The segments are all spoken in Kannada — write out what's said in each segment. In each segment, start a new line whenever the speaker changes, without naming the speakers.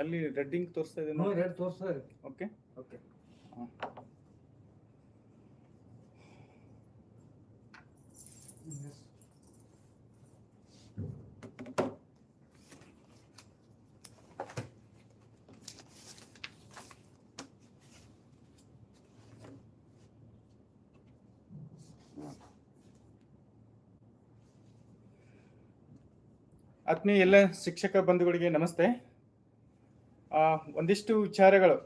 ಅಲ್ಲಿ ರೆಡ್ಡಿಂಗ್ ತೋರಿಸ್ತಾ ಇದೆ
ರೆಡ್ ತೋರಿಸ್ತಾ ಇದೆ.
ಓಕೆ
ಓಕೆ
ಆತ್ಮೀಯ ಎಲ್ಲ ಶಿಕ್ಷಕ ಬಂಧುಗಳಿಗೆ ನಮಸ್ತೆ. ಒಂದಿಷ್ಟು ವಿಚಾರಗಳು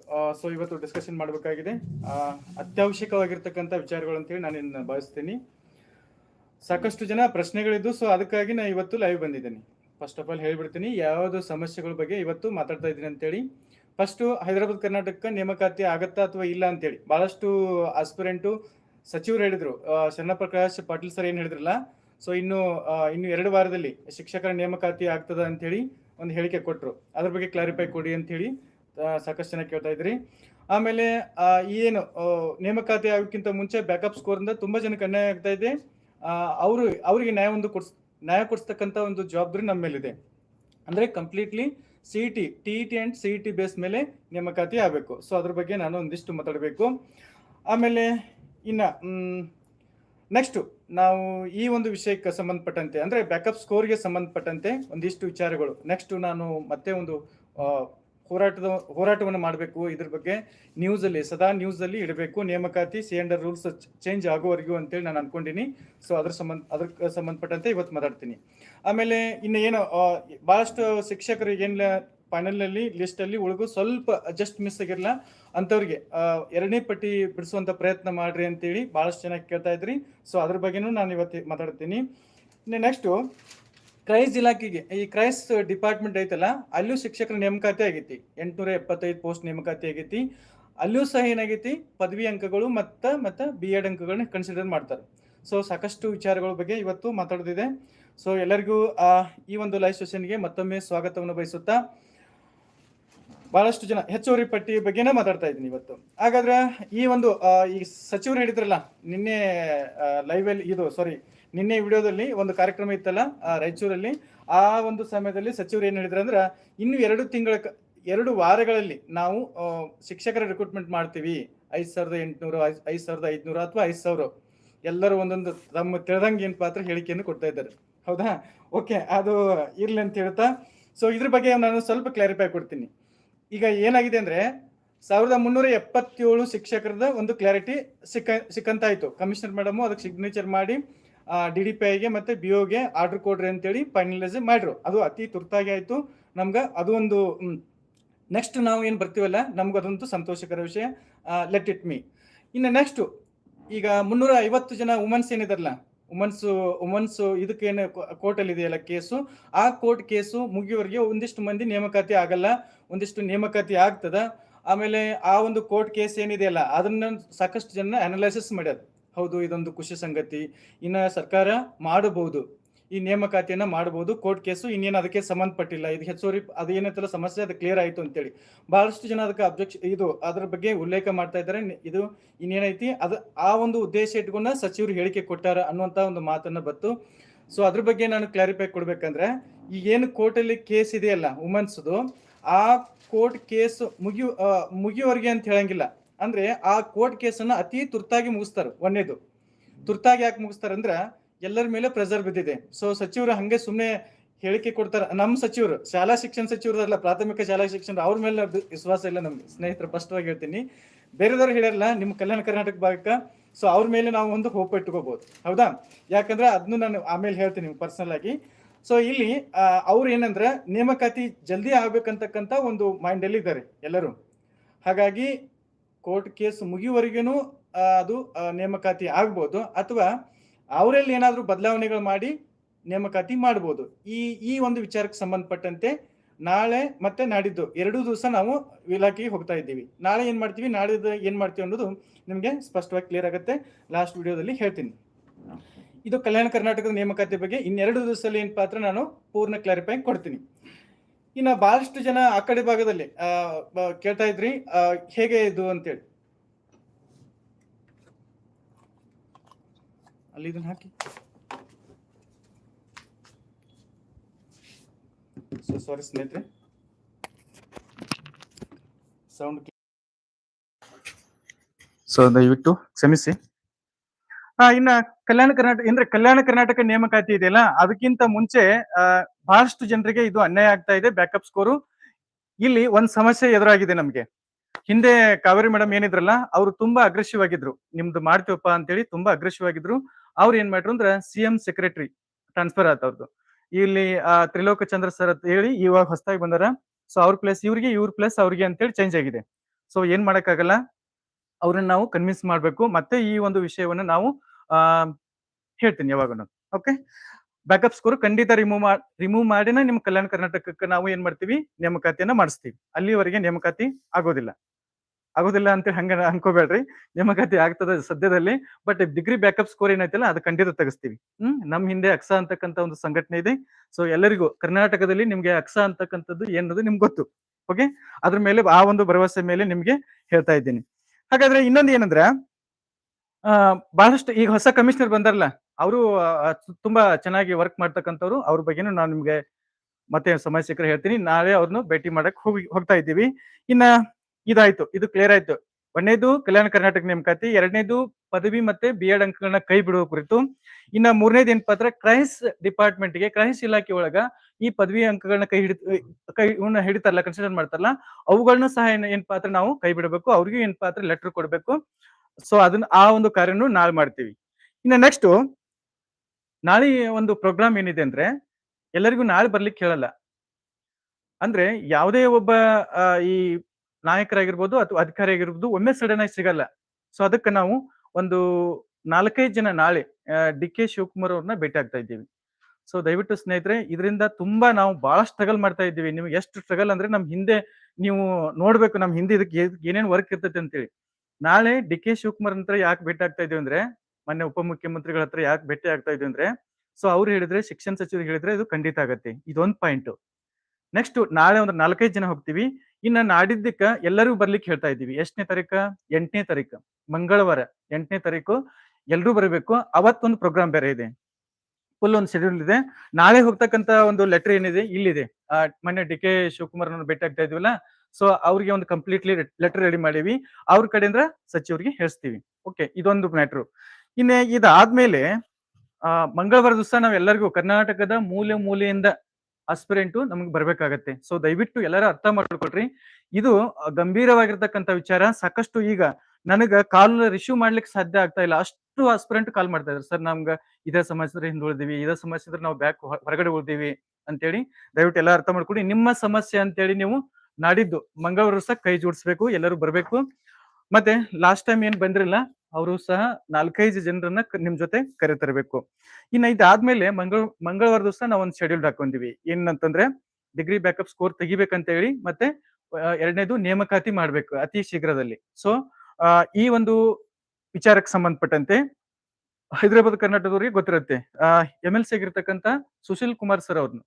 ಸೊ ಇವತ್ತು ಡಿಸ್ಕಷನ್ ಮಾಡಬೇಕಾಗಿದೆ. ಅತ್ಯವಶ್ಯಕವಾಗಿರ್ತಕ್ಕಂಥ ವಿಚಾರಗಳು ಅಂತೇಳಿ ನಾನು ಭಾವಿಸ್ತೀನಿ. ಸಾಕಷ್ಟು ಜನ ಪ್ರಶ್ನೆಗಳಿದ್ದು ಸೊ ಅದಕ್ಕಾಗಿ ನಾನು ಇವತ್ತು ಲೈವ್ ಬಂದಿದ್ದೀನಿ. ಫಸ್ಟ್ ಆಫ್ ಆಲ್ ಹೇಳ್ಬಿಡ್ತೀನಿ ಯಾವುದು ಸಮಸ್ಯೆಗಳ ಬಗ್ಗೆ ಇವತ್ತು ಮಾತಾಡ್ತಾ ಇದ್ದೀನಿ ಅಂತೇಳಿ. ಫಸ್ಟು ಹೈದರಾಬಾದ್ ಕರ್ನಾಟಕ ನೇಮಕಾತಿ ಆಗತ್ತಾ ಅಥವಾ ಇಲ್ಲ ಅಂತೇಳಿ. ಭಾಳಷ್ಟು ಆಸ್ಪಿರೆಂಟು ಸಚಿವರು ಹೇಳಿದರು. ಶರಣ ಪ್ರಕಾಶ್ ಪಾಟೀಲ್ ಸರ್ ಏನು ಹೇಳಿದ್ರಲ್ಲ ಸೊ ಇನ್ನು ಇನ್ನು ಎರಡು ವಾರದಲ್ಲಿ ಶಿಕ್ಷಕರ ನೇಮಕಾತಿ ಆಗ್ತದ ಅಂತೇಳಿ. ಒಂದು ಹೇಳಿಕೆ ಕೊಟ್ಟರು ಅದ್ರ ಬಗ್ಗೆ ಕ್ಲಾರಿಫೈ ಕೊಡಿ ಅಂತ ಹೇಳಿ ಸಾಕಷ್ಟು ಜನ ಕೇಳ್ತಾ ಇದ್ರಿ. ಆಮೇಲೆ ಏನು ನೇಮಕಾತಿ ಆಗೋಕ್ಕಿಂತ ಮುಂಚೆ ಬ್ಯಾಕಪ್ ಸ್ಕೋರಿಂದ ತುಂಬಾ ಜನಕ್ಕೆ ಅನ್ಯಾಯ ಆಗ್ತಾ ಇದೆ. ಅವರು ಅವರಿಗೆ ನ್ಯಾಯ ಒಂದು ಕೊಡ್ಸ್ ನ್ಯಾಯ ಕೊಡಿಸ್ತಕ್ಕಂಥ ಒಂದು ಜವಾಬ್ದಾರಿ ನಮ್ಮ ಮೇಲಿದೆ. ಅಂದ್ರೆ completely C T T T and C E T base ಮೇಲೆ ನೇಮಕಾತಿ ಆಗಬೇಕು. ಸೊ ಅದ್ರ ಬಗ್ಗೆ ನಾನು ಒಂದಿಷ್ಟು ಮಾತಾಡಬೇಕು. ಆಮೇಲೆ ಇನ್ನ ನೆಕ್ಸ್ಟ್ ನಾವು ಈ ಒಂದು ವಿಷಯಕ್ಕೆ ಸಂಬಂಧಪಟ್ಟಂತೆ, ಅಂದ್ರೆ ಬ್ಯಾಕಪ್ ಸ್ಕೋರ್ಗೆ ಸಂಬಂಧಪಟ್ಟಂತೆ ಒಂದಿಷ್ಟು ವಿಚಾರಗಳು. ನೆಕ್ಸ್ಟ್ ನಾನು ಮತ್ತೆ ಒಂದು ಹೋರಾಟದ, ಹೋರಾಟವನ್ನು ಮಾಡಬೇಕು. ಇದ್ರ ಬಗ್ಗೆ ನ್ಯೂಸ್ ಅಲ್ಲಿ, ಸದಾ ನ್ಯೂಸ್ ಅಲ್ಲಿ ಇಡಬೇಕು. ನೇಮಕಾತಿ ಸಿ ಅಂಡರ್ ರೂಲ್ಸ್ ಚೇಂಜ್ ಆಗೋವರೆಗೂ ಅಂತೇಳಿ ನಾನು ಅನ್ಕೊಂಡಿನಿ. ಸೊ ಅದ್ರ ಸಂಬಂಧ ಅದ್ರ ಸಂಬಂಧಪಟ್ಟಂತೆ ಇವತ್ತು ಮಾತಾಡ್ತೀನಿ. ಆಮೇಲೆ, ಇನ್ನು ಏನು ಬಹಳಷ್ಟು ಶಿಕ್ಷಕರು ಏನ್ ಫೈನಲ್ನಲ್ಲಿ ಲಿಸ್ಟ್ ಅಲ್ಲಿ ಸ್ವಲ್ಪ ಜಸ್ಟ್ ಮಿಸ್ ಆಗಿರಲ್ಲ ಅಂತವ್ರಿಗೆ ಎರಡನೇ ಪಟ್ಟಿ ಬಿಡಿಸುವಂತ ಪ್ರಯತ್ನ ಮಾಡ್ರಿ ಅಂತೇಳಿ ಬಹಳಷ್ಟು ಜನ ಕೇಳ್ತಾ ಇದ್ರಿ. ಸೊ ಅದ್ರ ಬಗ್ಗೆನೂ ನಾನು ಇವತ್ತು ಮಾತಾಡ್ತೀನಿ. ನೆಕ್ಸ್ಟ್ ಕ್ರೈಸ್ ಇಲಾಖೆಗೆ, ಈ ಕ್ರೈಸ್ ಡಿಪಾರ್ಟ್ಮೆಂಟ್ ಐತಲ್ಲ, ಅಲ್ಲೂ ಶಿಕ್ಷಕರ ನೇಮಕಾತಿ ಆಗೈತಿ. ಎಂಟುನೂರ ಎಪ್ಪತ್ತೈದು ಪೋಸ್ಟ್ ನೇಮಕಾತಿ ಆಗೈತಿ. ಅಲ್ಲೂ ಸಹ ಏನಾಗೈತಿ, ಪದವಿ ಅಂಕಗಳು ಮತ್ತು ಮತ್ತು ಬಿ ಎಡ್ ಅಂಕಗಳನ್ನ ಕನ್ಸಿಡರ್ ಮಾಡ್ತಾರೆ. ಸೊ ಸಾಕಷ್ಟು ವಿಚಾರಗಳ ಬಗ್ಗೆ ಇವತ್ತು ಮಾತಾಡೋದಿದೆ. ಸೊ ಎಲ್ಲರಿಗೂ ಈ ಒಂದು ಲೈವ್ ಸೆಷನ್ಗೆ ಮತ್ತೊಮ್ಮೆ ಸ್ವಾಗತವನ್ನು ಬಯಸುತ್ತಾ ಬಹಳಷ್ಟು ಜನ ಹೆಚ್ಚುವರಿ ಪಟ್ಟಿ ಬಗ್ಗೆನೇ ಮಾತಾಡ್ತಾ ಇದ್ದೀನಿ ಇವತ್ತು. ಹಾಗಾದ್ರೆ ಈ ಒಂದು ಈ ಸಚಿವರು ಹೇಳಿದ್ರಲ್ಲ, ನಿನ್ನೆ ಲೈವ್ ಅಲ್ಲಿ ಇದು ಸಾರಿ ನಿನ್ನೆ ವಿಡಿಯೋದಲ್ಲಿ ಒಂದು ಕಾರ್ಯಕ್ರಮ ಇತ್ತಲ್ಲ ರಾಯಚೂರಲ್ಲಿ. ಆ ಒಂದು ಸಮಯದಲ್ಲಿ ಸಚಿವರು ಏನ್ ಹೇಳಿದ್ರು ಅಂದ್ರೆ, ಇನ್ನು ಎರಡು ತಿಂಗಳ ಎರಡು ವಾರಗಳಲ್ಲಿ ನಾವು ಶಿಕ್ಷಕರ ರಿಕ್ರೂಟ್ಮೆಂಟ್ ಮಾಡ್ತೀವಿ. ಐದ್ ಸಾವಿರದ ಎಂಟುನೂರು, ಐದ್ ಸಾವಿರದ ಐದ್ನೂರು ಅಥವಾ ಐದ್ ಸಾವಿರ. ಎಲ್ಲರೂ ಒಂದೊಂದು ತಮ್ಮ ತಿಳಿದಂಗೆ ಏನ್ ಪಾತ್ರ ಹೇಳಿಕೆಯನ್ನು ಕೊಡ್ತಾ ಇದ್ದಾರೆ. ಹೌದಾ? ಓಕೆ ಅದು ಇರ್ಲಿ ಅಂತ ಹೇಳ್ತಾ. ಸೊ ಇದ್ರ ಬಗ್ಗೆ ನಾನು ಸ್ವಲ್ಪ ಕ್ಲಾರಿಫೈ ಕೊಡ್ತೀನಿ. ಈಗ ಏನಾಗಿದೆ ಅಂದ್ರೆ ಸಾವಿರದ ಮುನ್ನೂರ ಎಪ್ಪತ್ತೇಳು ಶಿಕ್ಷಕರದ ಒಂದು ಕ್ಲಾರಿಟಿ ಸಿಕ್ಕ, ಸಿಕ್ಕಂತಾಯ್ತು. ಕಮಿಷನರ್ ಮೇಡಮ್ ಅದಕ್ಕೆ ಸಿಗ್ನೇಚರ್ ಮಾಡಿ ಡಿ ಡಿ ಪಿ ಐಗೆ ಮತ್ತೆ ಬಿ ಒಗೆ ಆರ್ಡರ್ ಕೊಡ್ರಿ ಅಂತೇಳಿ ಫೈನಲೈಸ್ ಮಾಡ್ರು. ಅದು ಅತಿ ತುರ್ತಾಗಿ ಆಯ್ತು. ನಮ್ಗೆ ಅದು ಒಂದು ನೆಕ್ಸ್ಟ್ ನಾವು ಏನು ಬರ್ತೀವಲ್ಲ, ನಮ್ಗೆ ಅದೊಂದು ಸಂತೋಷಕರ ವಿಷಯ. ಲೆಟ್ ಇಟ್ ಮೀ ಇನ್ನು ನೆಕ್ಸ್ಟ್ ಈಗ ಮುನ್ನೂರ ಐವತ್ತು ಜನ ವುಮೆನ್ಸ್ ಏನಿದಾರಲ್ಲ ವುಮನ್ಸ್ ವುಮನ್ಸ್ ಇದಕ್ಕೇನು ಕೋರ್ಟಲ್ಲಿ ಇದೆಯಲ್ಲ ಕೇಸು? ಆ ಕೋರ್ಟ್ ಕೇಸು ಮುಗಿಯೋರಿಗೆ ಒಂದಿಷ್ಟು ಮಂದಿ ನೇಮಕಾತಿ ಆಗಲ್ಲ, ಒಂದಿಷ್ಟು ನೇಮಕಾತಿ ಆಗ್ತದ. ಆಮೇಲೆ ಆ ಒಂದು ಕೋರ್ಟ್ ಕೇಸ್ ಏನಿದೆಯಲ್ಲ ಅದನ್ನ ಸಾಕಷ್ಟು ಜನ ಅನಲೈಸಿಸ್ ಮಾಡ್ಯಾರ. ಹೌದು, ಇದೊಂದು ಖುಷಿ ಸಂಗತಿ. ಇನ್ನ ಸರ್ಕಾರ ಮಾಡಬಹುದು. ಈ ನೇಮಕಾತಿಯನ್ನ ಮಾಡಬಹುದು ಕೋರ್ಟ್ ಕೇಸು ಇನ್ನೇನು ಅದಕ್ಕೆ ಸಂಬಂಧಪಟ್ಟಿಲ್ಲ. ಇದು ಹೆಚ್ಚುವರಿ ಅದು ಏನೈತಲ್ಲ ಸಮಸ್ಯೆ, ಅದು ಕ್ಲಿಯರ್ ಆಯ್ತು ಅಂತೇಳಿ. ಬಹಳಷ್ಟು ಜನ ಅದಕ್ಕೆ ಅಬ್ಜೆಕ್ಷ ಇದು ಅದರ ಬಗ್ಗೆ ಉಲ್ಲೇಖ ಮಾಡ್ತಾ ಇದ್ದಾರೆ. ಇದು ಇನ್ನೇನೈತಿ? ಅದು ಆ ಒಂದು ಉದ್ದೇಶ ಇಟ್ಕೊಂಡ ಸಚಿವರು ಹೇಳಿಕೆ ಕೊಟ್ಟಾರ ಅನ್ನುವಂತ ಒಂದು ಮಾತನ್ನ ಬತ್ತು ಸೊ ಅದ್ರ ಬಗ್ಗೆ ನಾನು ಕ್ಲಾರಿಫೈ ಕೊಡ್ಬೇಕಂದ್ರೆ ಈಗ ಏನು ಕೋರ್ಟಲ್ಲಿ ಕೇಸ್ ಇದೆಯಲ್ಲ ವುಮೆನ್ಸ್ದು ಆ ಕೋರ್ಟ್ ಕೇಸ್ ಮುಗಿಯು ಮುಗಿಯೋರಿಗೆ ಅಂತ ಹೇಳಂಗಿಲ್ಲ. ಅಂದ್ರೆ ಆ ಕೋರ್ಟ್ ಕೇಸನ್ನ ಅತಿ ತುರ್ತಾಗಿ ಮುಗಿಸ್ತಾರೆ, ಒಂದೇದು. ತುರ್ತಾಗಿ ಯಾಕೆ ಮುಗಿಸ್ತಾರೆ ಅಂದ್ರೆ ಎಲ್ಲರ ಮೇಲೆ ಪ್ರೆಸರ್ ಬಿದ್ದಿದೆ. ಸೊ ಸಚಿವರು ಹಂಗೆ ಸುಮ್ಮನೆ ಹೇಳಿಕೆ ಕೊಡ್ತಾರೆ. ನಮ್ಮ ಸಚಿವರು, ಶಾಲಾ ಶಿಕ್ಷಣ ಸಚಿವರಲ್ಲ, ಪ್ರಾಥಮಿಕ ಶಾಲಾ ಶಿಕ್ಷಣ ಅವ್ರ ಮೇಲೆ ವಿಶ್ವಾಸ ಇಲ್ಲ ನಮ್ಗೆ. ಸ್ನೇಹಿತರು ಸ್ಪಷ್ಟವಾಗಿ ಹೇಳ್ತೀನಿ. ಬೇರೆದವ್ರು ಹೇಳಿರಲ್ಲ ನಿಮ್ಮ ಕಲ್ಯಾಣ ಕರ್ನಾಟಕ ಭಾಗಕ್ಕೆ ಸೊ ಅವ್ರ ಮೇಲೆ ನಾವು ಒಂದು ಹೋಪ್ ಇಟ್ಕೋಬಹುದು ಹೌದಾ? ಯಾಕಂದ್ರೆ ಅದನ್ನು ನಾನು ಆಮೇಲೆ ಹೇಳ್ತೀನಿ ಪರ್ಸನಲ್ ಆಗಿ. ಸೊ ಇಲ್ಲಿ ಅವ್ರು ಏನಂದ್ರೆ, ನೇಮಕಾತಿ ಜಲ್ದಿ ಆಗ್ಬೇಕಂತಕ್ಕಂತ ಒಂದು ಮೈಂಡ್ ಅಲ್ಲಿ ಇದ್ದಾರೆ ಎಲ್ಲರೂ. ಹಾಗಾಗಿ ಕೋರ್ಟ್ ಕೇಸ್ ಮುಗಿಯುವವರೆಗೂ ಅದು ನೇಮಕಾತಿ ಆಗ್ಬೋದು. ಅಥವಾ ಅವರಲ್ಲಿ ಏನಾದರೂ ಬದಲಾವಣೆಗಳು ಮಾಡಿ ನೇಮಕಾತಿ ಮಾಡ್ಬೋದು. ಈ ಈ ಒಂದು ವಿಚಾರಕ್ಕೆ ಸಂಬಂಧಪಟ್ಟಂತೆ ನಾಳೆ ಮತ್ತೆ ನಾಡಿದ್ದು ಎರಡೂ ದಿವಸ ನಾವು ಇಲಾಖೆಗೆ ಹೋಗ್ತಾ ಇದ್ದೀವಿ. ನಾಳೆ ಏನ್ ಮಾಡ್ತೀವಿ? ನಾಡಿದ್ದು ಏನ್ ಮಾಡ್ತೀವಿ ಅನ್ನೋದು ನಿಮಗೆ ಸ್ಪಷ್ಟವಾಗಿ ಕ್ಲಿಯರ್ ಆಗುತ್ತೆ. ಲಾಸ್ಟ್ ವಿಡಿಯೋದಲ್ಲಿ ಹೇಳ್ತೀನಿ. ಇದು ಕಲ್ಯಾಣ ಕರ್ನಾಟಕದ ನೇಮಕಾತಿ ಬಗ್ಗೆ ಇನ್ನೆರಡು ದಿವಸದಲ್ಲಿ ಏನ್ ಪಾತ್ರ ನಾನು ಪೂರ್ಣ ಕ್ಲಾರಿಫೈ ಕೊಡ್ತೀನಿ. ಇನ್ನು ಬಹಳಷ್ಟು ಜನ ಆ ಕಡೆ ಭಾಗದಲ್ಲಿ ಕೇಳ್ತಾ ಇದ್ರಿ ಹೇಗೆ ಇದು ಅಂತೇಳಿ. ಅಲ್ಲಿ ಇದನ್ನ ಹಾಕಿ. ಸೊ ಸಾರಿ ಸ್ನೇಹಿತರೆ. ಸೌಂಡ್ ಸೊ ದಯವಿಟ್ಟು ಕ್ಷಮಿಸಿ. ಇನ್ನ ಕಲ್ಯಾಣ ಕರ್ನಾಟಕ ಅಂದ್ರೆ ಕಲ್ಯಾಣ ಕರ್ನಾಟಕ ನೇಮಕಾತಿ ಇದೆಯಲ್ಲ, ಅದಕ್ಕಿಂತ ಮುಂಚೆ ಬಹಳಷ್ಟು ಜನರಿಗೆ ಇದು ಅನ್ಯಾಯ ಆಗ್ತಾ ಇದೆ ಬ್ಯಾಕಪ್ ಸ್ಕೋರು ಇಲ್ಲಿ ಒಂದ್ ಸಮಸ್ಯೆ ಎದುರಾಗಿದೆ ನಮ್ಗೆ. ಹಿಂದೆ ಕಾವೇರಿ ಮೇಡಮ್ ಏನಿದ್ರಲ್ಲ, ಅವ್ರು ತುಂಬಾ ಅಗ್ರೆಸಿವ್ ಆಗಿದ್ರು. ನಿಮ್ದು ಮಾಡ್ತೀವಪ್ಪ ಅಂತೇಳಿ ತುಂಬಾ ಅಗ್ರೆಸಿವ್ ಆಗಿದ್ರು. ಅವ್ರು ಏನ್ ಮಾಡ್ರು ಅಂದ್ರೆ ಸಿ ಎಂ ಸೆಕ್ರೆಟರಿ ಟ್ರಾನ್ಸ್ಫರ್ ಆತ ಅವ್ರದ್ದು ಇಲ್ಲಿ ತ್ರಿಲೋಕ ಚಂದ್ರ ಸರ್ ಅಂತ ಹೇಳಿ ಇವಾಗ ಹೊಸದಾಗಿ ಬಂದಾರ. ಸೊ ಅವ್ರ ಪ್ಲೇಸ್ ಇವ್ರಿಗೆ, ಇವ್ರ ಪ್ಲೇಸ್ ಅವ್ರಿಗೆ ಅಂತೇಳಿ ಚೇಂಜ್ ಆಗಿದೆ. ಸೊ ಏನ್ ಮಾಡಕ್ಕಾಗಲ್ಲ? ಅವ್ರನ್ನ ನಾವು ಕನ್ವಿನ್ಸ್ ಮಾಡ್ಬೇಕು. ಮತ್ತೆ ಈ ಒಂದು ವಿಷಯವನ್ನ ನಾವು, ಆ, ಹೇಳ್ತೀನಿ ಯಾವಾಗನು. ಓಕೆ ಬ್ಯಾಕಪ್ ಸ್ಕೋರ್ ಖಂಡಿತ ರಿಮೂವ್ ಮಾ ರಿಮೂವ್ ಮಾಡಿನ ನಿಮ್ಮ ಕಲ್ಯಾಣ ಕರ್ನಾಟಕಕ್ಕೆ ನಾವು ಏನ್ ಮಾಡ್ತೀವಿ? ನೇಮಕಾತಿಯನ್ನ ಮಾಡಿಸ್ತೀವಿ. ಅಲ್ಲಿವರೆಗೆ ನೇಮಕಾತಿ ಆಗೋದಿಲ್ಲ. ಆಗೋದಿಲ್ಲ ಅಂತ ಹಂಗ ಅನ್ಕೋಬೇಡ್ರಿ. ನೇಮಕಾತಿ ಆಗ್ತದ ಸದ್ಯದಲ್ಲಿ ಬಟ್ ಡಿಗ್ರಿ ಬ್ಯಾಕಪ್ ಸ್ಕೋರ್ ಏನೈತಿಲ್ಲ ಅದು ಖಂಡಿತ ತೆಗಿಸ್ತೀವಿ. ಹ್ಮ್, ನಮ್ ಹಿಂದೆ ಅಕ್ಸಾ ಅಂತಕ್ಕಂತ ಒಂದು ಸಂಘಟನೆ ಇದೆ. ಸೊ ಎಲ್ಲರಿಗೂ, ಕರ್ನಾಟಕದಲ್ಲಿ ನಿಮ್ಗೆ ಅಕ್ಸಾ ಅಂತಕ್ಕಂಥದ್ದು ಏನದು ನಿಮ್ಗೆ ಗೊತ್ತು. ಓಕೆ ಅದ್ರ ಮೇಲೆ ಆ ಒಂದು ಭರವಸೆ ಮೇಲೆ ನಿಮ್ಗೆ ಹೇಳ್ತಾ ಇದ್ದೀನಿ. ಹಾಗಾದ್ರೆ ಇನ್ನೊಂದು ಏನಂದ್ರ, ಆ, ಬಹಳಷ್ಟು ಈಗ ಹೊಸ ಕಮಿಷನರ್ ಬಂದಾರಲ್ಲ, ಅವರು ತುಂಬಾ ಚೆನ್ನಾಗಿ ವರ್ಕ್ ಮಾಡ್ತಕ್ಕಂಥವ್ರು. ಅವ್ರ ಬಗ್ಗೆನೂ ನಾನು ನಿಮ್ಗೆ ಮತ್ತೆ ಸಮಯ ಸಿಕ್ಕರೆ ಹೇಳ್ತೀನಿ. ನಾಳೆ ಅವ್ರನ್ನು ಭೇಟಿ ಮಾಡಕ್ ಹೋಗಿ, ಹೋಗ್ತಾ ಇದ್ದೀವಿ. ಇನ್ನ ಇದಾಯ್ತು, ಇದು ಕ್ಲಿಯರ್ ಆಯ್ತು. ಒಂದನೇದು ಕಲ್ಯಾಣ ಕರ್ನಾಟಕ ನೇಮಕಾತಿ ಎರಡನೇದು ಪದವಿ ಮತ್ತೆ ಬಿ ಎಡ್ ಅಂಕಗಳನ್ನ ಕೈ ಬಿಡುವ ಕುರಿತು. ಇನ್ನ ಮೂರನೇದು ಏನಪ್ಪಾ ಅಂದ್ರೆ ಕ್ರೈಸ್ ಡಿಪಾರ್ಟ್ಮೆಂಟ್ಗೆ ಕ್ರೈಸ್ ಇಲಾಖೆ ಒಳಗ ಈ ಪದವಿ ಅಂಕಗಳನ್ನ ಕೈ ಹಿಡಿ ಕೈ ಇವನ್ನ ಹಿಡಿತಾರಲ್ಲ ಕನ್ಸಿಡರ್ ಮಾಡ್ತಾರಲ್ಲ ಅವುಗಳನ್ನ ಸಹ ಏನ್- ಏನಪ್ಪಾ ಅಂದ್ರೆ ನಾವು ಕೈ ಬಿಡಬೇಕು, ಅವ್ರಿಗೂ ಏನಪ್ಪಾ ಅಂದ್ರೆ ಲೆಟರ್ ಕೊಡಬೇಕು. ಸೊ ಅದನ್ನ ಆ ಒಂದು ಕಾರ್ಯನು ನಾಳೆ ಮಾಡ್ತೀವಿ. ಇನ್ನ ನೆಕ್ಸ್ಟ್ ನಾಳೆ ಒಂದು ಪ್ರೋಗ್ರಾಮ್ ಏನಿದೆ ಅಂದ್ರೆ, ಎಲ್ಲರಿಗೂ ನಾಳೆ ಬರ್ಲಿಕ್ಕೆ ಹೇಳಲ್ಲ ಅಂದ್ರೆ ಯಾವುದೇ ಒಬ್ಬ ಈ ನಾಯಕರಾಗಿರ್ಬೋದು ಅಥವಾ ಅಧಿಕಾರಿ ಆಗಿರ್ಬೋದು ಒಮ್ಮೆ ಸಡನ್ ಆಗಿ ಸಿಗಲ್ಲ. ಸೊ ಅದಕ್ಕೆ ನಾವು ಒಂದು ನಾಲ್ಕೈದು ಜನ ನಾಳೆ ಡಿ ಕೆ ಶಿವಕುಮಾರ್ ಅವ್ರನ್ನ ಭೇಟಿ ಆಗ್ತಾ ಇದ್ದೀವಿ. ಸೊ ದಯವಿಟ್ಟು ಸ್ನೇಹಿತರೆ, ಇದರಿಂದ ತುಂಬಾ ನಾವು ಬಹಳ ಸ್ಟ್ರಗಲ್ ಮಾಡ್ತಾ ಇದ್ದೀವಿ. ನಿಮ್ಗೆ ಎಷ್ಟು ಸ್ಟ್ರಗಲ್ ಅಂದ್ರೆ ನಮ್ ಹಿಂದೆ ನೀವು ನೋಡ್ಬೇಕು, ನಮ್ ಹಿಂದೆ ಇದಕ್ಕೆ ಏನೇನ್ ವರ್ಕ್ ಇರ್ತೈತೆ ಅಂತೇಳಿ. ನಾಳೆ ಡಿ ಕೆ ಶಿವಕುಮಾರ್ ಹತ್ರ ಯಾಕೆ ಭೇಟಿ ಆಗ್ತಾ ಇದೀವಿ ಅಂದ್ರೆ, ಮೊನ್ನೆ ಉಪಮುಖ್ಯಮಂತ್ರಿಗಳ ಹತ್ರ ಯಾಕೆ ಭೇಟಿ ಆಗ್ತಾ ಇದೀವಿ ಅಂದ್ರೆ ಸೊ ಅವ್ರು ಹೇಳಿದ್ರೆ, ಶಿಕ್ಷಣ ಸಚಿವರು ಹೇಳಿದ್ರೆ ಇದು ಖಂಡಿತ ಆಗತ್ತೆ. ಇದೊಂದು ಪಾಯಿಂಟ್ ನೆಕ್ಸ್ಟ್ ನಾಳೆ ಒಂದು ನಾಲ್ಕೈದು ಜನ ಹೋಗ್ತೀವಿ. ಇನ್ನ ನಾಡಿದ್ದಕ್ಕ ಎಲ್ಲರೂ ಬರ್ಲಿಕ್ಕೆ ಹೇಳ್ತಾ ಇದ್ದೀವಿ. ಎಷ್ಟನೇ ತಾರೀಕ? ಎಂಟನೇ ತಾರೀಕು. ಮಂಗಳವಾರ ಎಂಟನೇ ತಾರೀಕು ಎಲ್ರೂ ಬರಬೇಕು. ಅವತ್ತೊಂದು ಪ್ರೋಗ್ರಾಮ್ ಬೇರೆ ಇದೆ. ಫುಲ್ ಒಂದು ಶೆಡ್ಯೂಲ್ ಇದೆ. ನಾಳೆ ಹೋಗ್ತಕ್ಕಂತ ಒಂದು ಲೆಟರ್ ಏನಿದೆ? ಇಲ್ಲಿದೆ. ಮೊನ್ನೆ ಡಿ ಕೆ ಶಿವಕುಮಾರ್ ಭೇಟಿ ಆಗ್ತಾ ಇದೀವಲ್ಲ? ಸೊ ಅವ್ರಿಗೆ ಒಂದು ಕಂಪ್ಲೀಟ್ಲಿ ಲೆಟರ್ ರೆಡಿ ಮಾಡೀವಿ. ಅವ್ರ ಕಡೆಯಿಂದ ಸಚಿವರಿಗೆ ಹೇಳ್ತೀವಿ ಓಕೆ ಇದೊಂದು ಮ್ಯಾಟ್ರು ಇನ್ನೇ ಇದಾದ್ಮೇಲೆ, ಆ, ಮಂಗಳವಾರ ದಿವಸ ನಾವೆಲ್ಲರಿಗೂ ಕರ್ನಾಟಕದ ಮೂಲೆ ಮೂಲೆಯಿಂದ ಆಸ್ಪಿರೆಂಟು ನಮ್ಗೆ ಬರ್ಬೇಕಾಗತ್ತೆ. ಸೊ ದಯವಿಟ್ಟು ಎಲ್ಲರೂ ಅರ್ಥ ಮಾಡ್ಕೊಳ್ರಿ. ಇದು ಗಂಭೀರವಾಗಿರ್ತಕ್ಕಂಥ ವಿಚಾರ. ಸಾಕಷ್ಟು ಈಗ ನನಗ ಕಾಲ್ ರಿಸೀವ್ ಮಾಡ್ಲಿಕ್ಕೆ ಸಾಧ್ಯ ಆಗ್ತಾ ಇಲ್ಲ. ಅಷ್ಟು ಆಸ್ಪಿರೆಂಟ್ ಕಾಲ್ ಮಾಡ್ತಾ ಇದ್ದಾರೆ ಸರ್, ನಮ್ಗೆ ಇದೇ ಸಮಸ್ಯೆ ಹಿಂದುಳಿದೀವಿ. ಇದೇ ಸಮಸ್ಯೆ ನಾವು ಬ್ಯಾಕ್ ಹೊರಗಡೆ ಉಳಿದೀವಿ ಅಂತೇಳಿ ದಯವಿಟ್ಟು ಎಲ್ಲ ಅರ್ಥ ಮಾಡ್ಕೊಡಿ. ನಿಮ್ಮ ಸಮಸ್ಯೆ ಅಂತೇಳಿ ನೀವು ನಾಡಿದ್ದು ಮಂಗಳವಾರ ಸಹ ಕೈ ಜೋಡಿಸ್ಬೇಕು. ಎಲ್ಲರೂ ಬರಬೇಕು. ಮತ್ತೆ ಲಾಸ್ಟ್ ಟೈಮ್ ಏನ್ ಬಂದ್ರಿಲ್ಲ ಅವರು ಸಹ ನಾಲ್ಕೈದು ಜನರನ್ನ ನಿಮ್ ಜೊತೆ ಕರೆತರಬೇಕು. ಇನ್ನ ಇದಾದ್ಮೇಲೆ ಮಂಗಳ, ಮಂಗಳವಾರ ದಿವಸ ನಾವು ಒಂದು ಶೆಡ್ಯೂಲ್ ಹಾಕೊಂಡಿವಿ. ಏನಂತಂದ್ರೆ ಡಿಗ್ರಿ ಬ್ಯಾಕಪ್ ಸ್ಕೋರ್ ತೆಗಿಬೇಕಂತ ಹೇಳಿ ಮತ್ತೆ ಎರಡನೇದು ನೇಮಕಾತಿ ಮಾಡ್ಬೇಕು ಅತಿ ಶೀಘ್ರದಲ್ಲಿ. ಸೊ ಈ ಒಂದು ವಿಚಾರಕ್ಕೆ ಸಂಬಂಧಪಟ್ಟಂತೆ ಹೈದರಾಬಾದ್, ಕರ್ನಾಟಕದವರಿಗೆ ಗೊತ್ತಿರುತ್ತೆ. ಎಂ ಎಲ್ ಸಿ ಆಗಿರ್ತಕ್ಕಂತ ಸುಶೀಲ್ ಕುಮಾರ್ ಸರ್ ಅವ್ರನ್ನ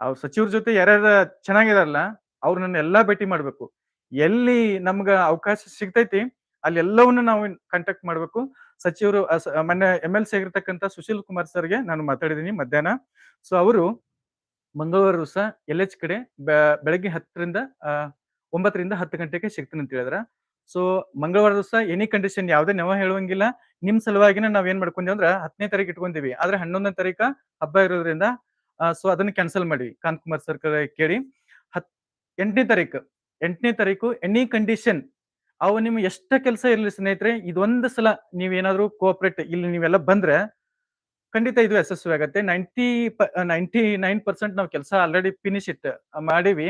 ಅವ್ರ ಸಚಿವರ ಜೊತೆ ಯಾರ್ಯಾರ ಚೆನ್ನಾಗಿದಾರಲ್ಲ ಅವ್ರನ್ನ ಎಲ್ಲಾ ಭೇಟಿ ಮಾಡ್ಬೇಕು. ಎಲ್ಲಿ ನಮ್ಗ ಅವಕಾಶ ಸಿಗ್ತೈತಿ ಅಲ್ಲಿ ಎಲ್ಲವನ್ನೂ ನಾವು ಕಾಂಟ್ಯಾಕ್ಟ್ ಮಾಡ್ಬೇಕು. ಸಚಿವರು ಮೊನ್ನೆ ಎಂ ಎಲ್ ಸಿ ಆಗಿರ್ತಕ್ಕಂಥ ಸುಶೀಲ್ ಕುಮಾರ್ ಸರ್ಗೆ ನಾನು ಮಾತಾಡಿದ್ದೀನಿ ಮಧ್ಯಾಹ್ನ. ಸೊ ಅವರು ಮಂಗಳವಾರ ದಿವಸ ಎಲ್ ಎಚ್ ಕಡೆ ಬೆಳಗ್ಗೆ ಹತ್ತರಿಂದ ಒಂಬತ್ತರಿಂದ ಹತ್ತು ಗಂಟೆಗೆ ಸಿಗ್ತೀನಿ ಅಂತ ಹೇಳಿದ್ರ. ಸೊ ಮಂಗಳವಾರ ದಿವಸ ಎನಿ ಕಂಡೀಷನ್ ಯಾವುದೇ ನೆವ ಹೇಳುವಂಗಿಲ್ಲ. ನಿಮ್ ಸಲುವಾಗಿನೇ ನಾವ್ ಏನ್ ಮಾಡ್ಕೊಂಡಿವಿ ಅಂದ್ರೆ ಹತ್ತನೇ ತಾರೀಕು ಇಟ್ಕೊಂತೀವಿ ಆದ್ರೆ ಹನ್ನೊಂದನೇ ತಾರೀಕ ಹಬ್ಬ ಇರೋದ್ರಿಂದ ಸೊ ಅದನ್ನ ಕ್ಯಾನ್ಸಲ್ ಮಾಡಿ. ಕಾಂತ್ ಕುಮಾರ್ ಸರ್ಕಾರ ಕೇಳಿ. ಹತ್, ಎಂಟನೇ ತಾರೀಕು ಎಂಟನೇ ತಾರೀಕು ಎನಿ ಕಂಡೀಷನ್ ಅವು ನಿಮ್ಗೆ ಎಷ್ಟ ಕೆಲಸ ಇರಲಿ ಸ್ನೇಹಿತರೆ, ಇದೊಂದು ಸಲ ನೀವೇನಾದ್ರೂ ಕೋಆಪರೇಟ್ ಇಲ್ಲಿ ನೀವೆಲ್ಲ ಬಂದ್ರೆ, ಖಂಡಿತ ಇದು ಯಶಸ್ವಿ ಆಗತ್ತೆ. ನೈಂಟಿ ನೈಂಟಿ ನೈನ್ ಪರ್ಸೆಂಟ್ ನಾವು ಕೆಲಸ ಆಲ್ರೆಡಿ ಫಿನಿಶ್ ಇಟ್ ಮಾಡಿವಿ.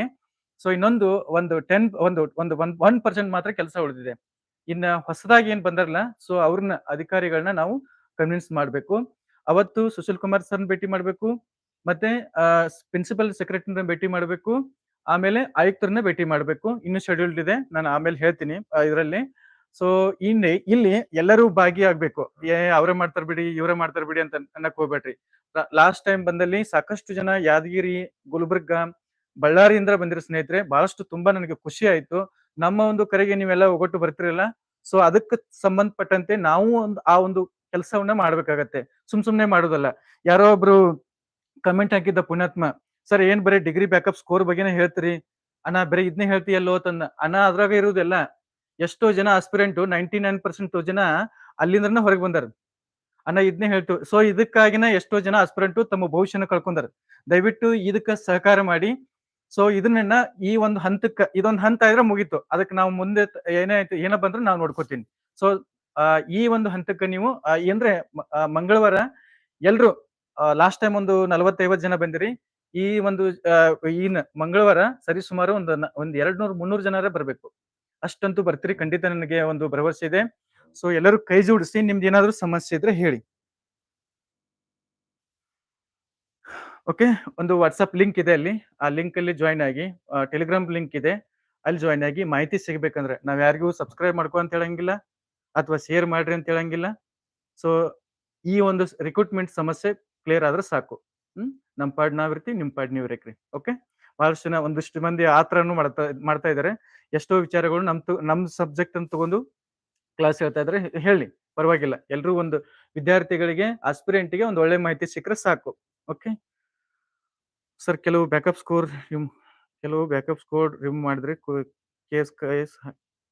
ಸೊ ಇನ್ನೊಂದು ಒಂದು ಟೆನ್ ಒಂದು ಒಂದು ಒನ್ ಒನ್ ಪರ್ಸೆಂಟ್ ಮಾತ್ರ ಕೆಲಸ ಉಳಿದಿದೆ. ಇನ್ನ ಹೊಸದಾಗಿ ಏನ್ ಬಂದಾರಲ್ಲ ಸೊ ಅವ್ರನ್ನ ಅಧಿಕಾರಿಗಳನ್ನ ನಾವು ಕನ್ವಿನ್ಸ್ ಮಾಡಬೇಕು. ಅವತ್ತು ಸುಶೀಲ್ ಕುಮಾರ್ ಸರ್ ಭೇಟಿ ಮಾಡ್ಬೇಕು. ಮತ್ತೆ ಪ್ರಿನ್ಸಿಪಲ್ ಸೆಕ್ರೆಟರಿನ ಭೇಟಿ ಮಾಡ್ಬೇಕು. ಆಮೇಲೆ ಆಯುಕ್ತರನ್ನ ಭೇಟಿ ಮಾಡ್ಬೇಕು. ಇನ್ನು ಶೆಡ್ಯೂಲ್ಡ್ ಇದೆ. ನಾನು ಆಮೇಲೆ ಹೇಳ್ತೀನಿ ಇದರಲ್ಲಿ. ಸೊ ಇಲ್ಲಿ ಇಲ್ಲಿ ಎಲ್ಲರೂ ಭಾಗಿಯಾಗಬೇಕು. ಏ, ಅವರೇ ಮಾಡ್ತಾರ ಬಿಡಿ, ಇವರೇ ಮಾಡ್ತಾರ ಬಿಡಿ ಅಂತ ಅನ್ನಕ್ ಹೋಗ್ಬೇಡ್ರಿ. ಲಾಸ್ಟ್ ಟೈಮ್ ಬಂದಲ್ಲಿ ಸಾಕಷ್ಟು ಜನ ಯಾದಗಿರಿ, ಗುಲ್ಬರ್ಗ, ಬಳ್ಳಾರಿಯಿಂದ ಬಂದಿರೋ ಸ್ನೇಹಿತರೆ, ಬಹಳಷ್ಟು ತುಂಬಾ ನನಗೆ ಖುಷಿ ಆಯ್ತು. ನಮ್ಮ ಒಂದು ಕರೆಗೆ ನೀವೆಲ್ಲ ಒಗ್ಗಟ್ಟು ಬರ್ತಿರಲ್ಲ? ಸೊ ಅದಕ್ಕೆ ಸಂಬಂಧಪಟ್ಟಂತೆ ನಾವು ಒಂದು, ಆ ಒಂದು ಕೆಲಸವನ್ನ ಮಾಡ್ಬೇಕಾಗತ್ತೆ. ಸುಮ್ ಸುಮ್ನೆ ಮಾಡೋದಲ್ಲ. ಯಾರೋ ಒಬ್ರು ಕಮೆಂಟ್ ಹಾಕಿದ್ದ ಪುಣ್ಯಾತ್ಮ ಸರ್, ಏನ್ ಬರೀ ಡಿಗ್ರಿ ಬ್ಯಾಕಪ್ ಸ್ಕೋರ್ ಬಗ್ಗೆನೇ ಹೇಳ್ತೀರಿ? ಅಣ್ಣ, ಬರೀ ಇದನ್ನೇ ಹೇಳ್ತೀಯಲ್ಲೋ ತಂದ ಅಣ್ಣ ಅದ್ರಾಗ ಇರುವುದಿಲ್ಲ ಎಷ್ಟೋ ಜನ ಆಸ್ಪಿರೆಂಟ್ ನೈಂಟಿ ನೈನ್ ಪರ್ಸೆಂಟ್ ಜನ ಅಲ್ಲಿಂದ ಹೊರಗೆ ಬಂದಾರ. ಅಣ್ಣ ಇದನ್ನೇ ಹೇಳ್ತು ಸೊ ಇದಕ್ಕಾಗಿನ ಎಷ್ಟೋ ಜನ ಆಸ್ಪಿರೆಂಟ್ ತಮ್ಮ ಭವಿಷ್ಯನ ಕಳ್ಕೊಂಡಾರ. ದಯವಿಟ್ಟು ಇದಕ್ಕ ಸಹಕಾರ ಮಾಡಿ. ಸೊ ಇದನ್ನ ಈ ಒಂದು ಹಂತಕ್ಕ, ಇದೊಂದು ಹಂತ ಆದ್ರೆ ಮುಗೀತು. ಅದಕ್ಕೆ ನಾವು ಮುಂದೆ ಏನೇ ಆಯ್ತು, ಏನ ಬಂದ್ರೆ ನಾವು ನೋಡ್ಕೋತೀನಿ. ಸೊ ಈ ಒಂದು ಹಂತಕ್ಕೆ ನೀವು ಅಂದ್ರೆ ಮಂಗಳವಾರ ಎಲ್ರು ಲಾಸ್ಟ್ ಟೈಮ್ ಒಂದು ನಲವತ್ತೈವತ್ತು ಜನ ಬಂದಿರಿ. ಈ ಒಂದು ಈ ಮಂಗಳವಾರ ಸರಿಸುಮಾರು ಒಂದು ಒಂದ್ ಎರಡ್ ನೂರ್ ಮುನ್ನೂರು ಜನರ ಬರ್ಬೇಕು. ಅಷ್ಟಂತೂ ಬರ್ತೀರಿ, ಖಂಡಿತ ನನಗೆ ಒಂದು ಭರವಸೆ ಇದೆ. ಸೊ, ಎಲ್ಲರೂ ಕೈ ಜೋಡಿಸಿ ನಿಮ್ದು ಏನಾದ್ರು ಸಮಸ್ಯೆ ಇದ್ರೆ ಹೇಳಿ. ಓಕೆ, ಒಂದು ವಾಟ್ಸಪ್ ಲಿಂಕ್ ಇದೆ ಅಲ್ಲಿ. ಆ ಲಿಂಕ್ ಅಲ್ಲಿ ಜಾಯಿನ್ ಆಗಿ ಟೆಲಿಗ್ರಾಮ್ ಲಿಂಕ್ ಇದೆ. ಅಲ್ಲಿ ಜಾಯಿನ್ ಆಗಿ ಮಾಹಿತಿ ಸಿಗ್ಬೇಕಂದ್ರೆ, ನಾವ್ ಯಾರಿಗೂ ಸಬ್ಸ್ಕ್ರೈಬ್ ಮಾಡ್ಕೊ ಅಂತ ಹೇಳಂಗಿಲ್ಲ, ಅಥವಾ ಶೇರ್ ಮಾಡ್ರಿ ಅಂತ ಹೇಳಂಗಿಲ್ಲ. ಸೊ, ಈ ಒಂದು ರಿಕ್ರೂಟ್ಮೆಂಟ್ ಸಮಸ್ಯೆ ಕ್ಲಿಯರ್ ಆದ್ರೆ ಸಾಕು. ಹ್ಮ್? ನಮ್ ಪಾಡ್ ನಾವಿರ್ತೀವಿ ನಿಮ್ ಪಾಡ್ ನೀವು ಇರಕ್ರಿ, ಓಕೆ? ಬಹಳಷ್ಟು ಜನ ಒಂದಿಷ್ಟು ಮಂದಿ ಆತರನು ಮಾಡ್ತಾ ಮಾಡ್ತಾ ಇದಾರೆ. ಎಷ್ಟೋ ವಿಚಾರಗಳು ನಮ್ ನಮ್ ಸಬ್ಜೆಕ್ಟ್ ಅನ್ನು ತಗೊಂಡು ಕ್ಲಾಸ್ ಹೇಳ್ತಾ ಇದ್ರೆ ಹೇಳಿ, ಪರವಾಗಿಲ್ಲ. ಎಲ್ಲರೂ ಒಂದು ವಿದ್ಯಾರ್ಥಿಗಳಿಗೆ, ಆಸ್ಪಿರೆಂಟ್ಗೆ ಒಂದು ಒಳ್ಳೆ ಮಾಹಿತಿ ಸಿಕ್ಕರೆ ಸಾಕು, ಓಕೆ? ಸರ್, ಕೆಲವು ಬ್ಯಾಕಪ್ ಸ್ಕೋರ್ ಕೆಲವು ಬ್ಯಾಕಪ್ ಸ್ಕೋರ್ ರಿಮೂವ್ ಮಾಡಿದ್ರೆ ಕೇಸ್ ಕೇಸ್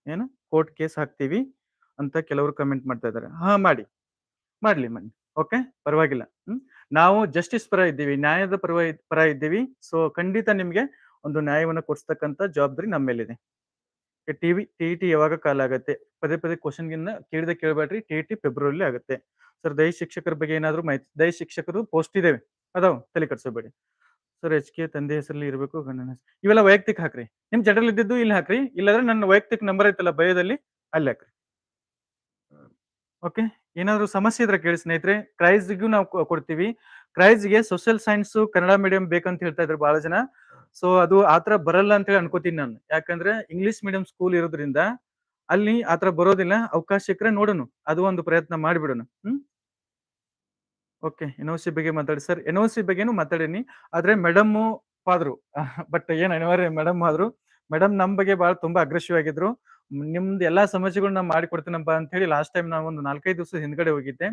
ಏನು? ಕೋರ್ಟ್ ಕೇಸ್ ಹಾಕ್ತೀವಿ ಅಂತ ಕೆಲವರು ಕಮೆಂಟ್ ಮಾಡ್ತಾ ಇದ್ದಾರೆ ಹಾ, ಮಾಡಿ, ಮಾಡ್ಲಿ, ಮಾಡಿ, ಓಕೆ? ಪರವಾಗಿಲ್ಲ, ಹ್ಮ್? ನಾವು ಜಸ್ಟಿಸ್ ಪರ ಇದ್ದೀವಿ, ನ್ಯಾಯದ ಪರ ಪರ ಇದ್ದೀವಿ. ಸೊ ಖಂಡಿತ ನಿಮಗೆ ಒಂದು ನ್ಯಾಯವನ್ನು ಕೊಡಿಸ್ತಕ್ಕಂತ ಜವಾಬ್ದಾರಿ ನಮ್ಮ ಮೇಲಿದೆ. ಟಿವಿ ಟಿ ಟಿ ಯಾವಾಗ ಕಾಲ ಆಗುತ್ತೆ? ಪದೇ ಪದೇ ಕ್ವಶನ್ ಗಿನ್ನ ಕೇಳಿದ ಕೇಳಬೇಡ್ರಿ. ಟಿ ಟಿ ಫೆಬ್ರವರಿ ಆಗುತ್ತೆ. ಸರ್ ದೈ ಶಿಕ್ಷಕರ ಬಗ್ಗೆ ಏನಾದ್ರು ಮಾಹಿತಿ ದೈ ಶಿಕ್ಷಕರು ಪೋಸ್ಟ್ ಇದೇವೆ. ಅದಾವ, ತಲೆ ಕಟ್ಸೋಬೇಡಿ ಸರ್ ಎಚ್ ಕೆ ತಂದೆ ಹೆಸರಲ್ಲಿ ಇರಬೇಕು, ಗಂಡನ ಇವೆಲ್ಲ ವೈಯಕ್ತಿಕ ಹಾಕ್ರಿ. ನಿಮ್ ಜನರಲ್ ಇದ್ದಿದ್ದು ಇಲ್ಲಿ ಹಾಕ್ರಿ. ಇಲ್ಲಾಂದ್ರೆ ನನ್ನ ವೈಯಕ್ತಿಕ ನಂಬರ್ ಐತಲ್ಲ ಭಯದಲ್ಲಿ ಅಲ್ಲಿ ಹಾಕ್ರಿ. ಓಕೆ ಏನಾದ್ರು ಸಮಸ್ಯೆ ಇದ್ರೆ ಕೇಳಿ ಸ್ನೇಹಿತರೆ. ಕ್ರೈಸ್ಗೂ ನಾವು ಕೊಡ್ತೀವಿ. ಕ್ರೈಸ್ಗೆ ಸೋಷಿಯಲ್ ಸೈನ್ಸ್ ಕನ್ನಡ ಮೀಡಿಯಂ ಬೇಕಂತ ಹೇಳ್ತಾ ಇದ್ರು ಬಹಳ ಜನ. ಸೊ ಅದು ಆತರ ಬರಲ್ಲ ಅಂತ ಹೇಳಿ ಅನ್ಕೋತೀನಿ ನಾನು. ಯಾಕಂದ್ರೆ ಇಂಗ್ಲಿಷ್ ಮೀಡಿಯಂ ಸ್ಕೂಲ್ ಇರೋದ್ರಿಂದ ಅಲ್ಲಿ ಆತರ ಬರೋದಿಲ್ಲ. ಅವಕಾಶ ಸಿಕ್ಕರೆ ನೋಡೋಣ. ಅದು ಒಂದು ಪ್ರಯತ್ನ ಮಾಡಿಬಿಡೋಣ. ಹ್ಮ್? ಓಕೆ ಎನ್ ಸಿ ಬಗ್ಗೆ ಮಾತಾಡಿ ಸರ್. ಎನ್ ಸಿ ಬಗ್ಗೆನೂ ಮಾತಾಡೀನಿ. ಆದ್ರೆ ಮೇಡಮ್ ಆದ್ರು ಬಟ್ ಏನ್ ಅನಿವಾರ್ಯ ಮೇಡಮ್ ಆದ್ರು ಮೇಡಮ್ ನಮ್ ಬಗ್ಗೆ ಬಹಳ ತುಂಬಾ ಅಗ್ರೆಸಿವ್ ಆಗಿದ್ರು. ನಿಮ್ದು ಎಲ್ಲಾ ಸಮಸ್ಯೆಗಳು ನಾ ಮಾಡಿಕೊಡ್ತೇನಪ್ಪ ಅಂತ ಹೇಳಿ ಲಾಸ್ಟ್ ಟೈಮ್ ನಾವು ಒಂದು ನಾಲ್ಕೈದು ದಿವಸ ಹಿಂದ್ಗಡೆ ಹೋಗಿದ್ದೆ.